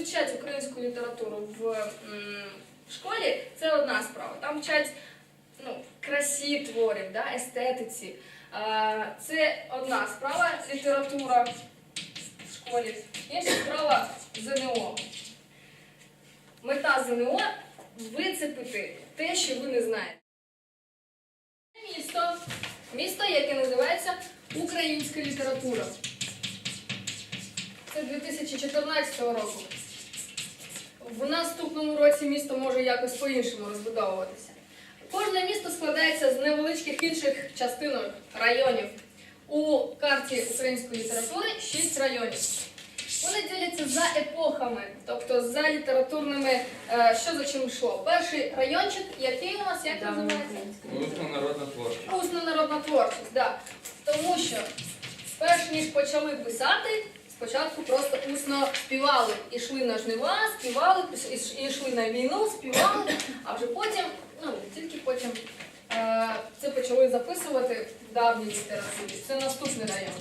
вивчать українську літературу в школі, це одна справа. Там вчать ну, красі творів, да, естетиці. Це одна справа література в школі. Інша справа ЗНО. Мета ЗНО вицепити те, що ви не знаєте. Місто. Місто, яке називається Українська література. Це 2014 року. В наступному році місто може якось по-іншому розбудовуватися. Кожне місто складається з невеличких інших частинок районів. У карті української літератури шість районів. Вони діляться за епохами, тобто за літературними, е, що за чим йшло. Перший райончик, який у нас як називається? Усна народна творчість. Усна народна творчість, да. Тому що перш ніж почали писати, спочатку просто усно співали. Ішли на жнива, співали, іш- ішли на війну, співали, а вже потім, ну тільки потім е, це почали записувати в давній літературі. Це наступний район.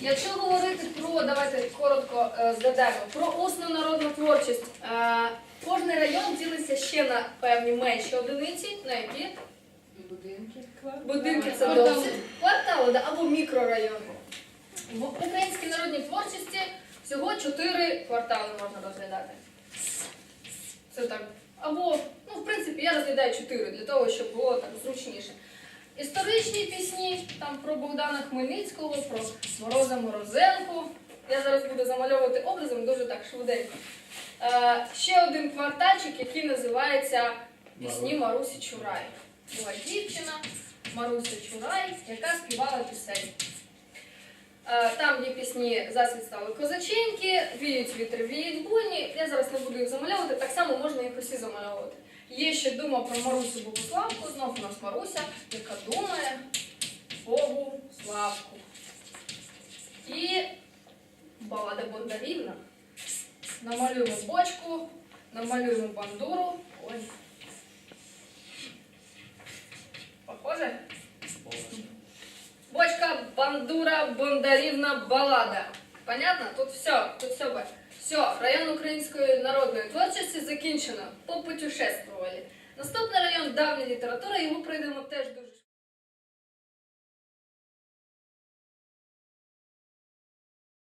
Якщо говорити про, давайте коротко е, згадаємо, про усну народну творчість, е, кожний район ділиться ще на певні менші одиниці, на які Будинки. Будинки це Квартали. досить квартали або мікрорайони. Творчості всього чотири квартали можна розглядати. Це так. Або, ну, в принципі, я розглядаю чотири для того, щоб було так зручніше. Історичні пісні, там про Богдана Хмельницького, про Мороза Морозенку. Я зараз буду замальовувати образом дуже так швиденько. Е, ще один квартальчик, який називається Пісні Марусі Чурай. Була дівчина Маруся Чурай, яка співала пісень. Е, Там є пісні Засвіт стали козаченьки, віють вітри, віють буйні. Я зараз не буду їх замальовувати, так само можна їх усі замальовувати. Є ще дума про Марусю Богославку, знов у нас Маруся, яка думає Богу Славку. І балада Бондарівна. Намалюємо бочку, намалюємо бандуру. Ой. Похоже? Бандура, бондарівна, балада. Понятно? Тут все, тут все. бачу. Все, район української народної творчості закінчено. Попутешествували. Наступний район давньої літератури йому пройдемо теж дуже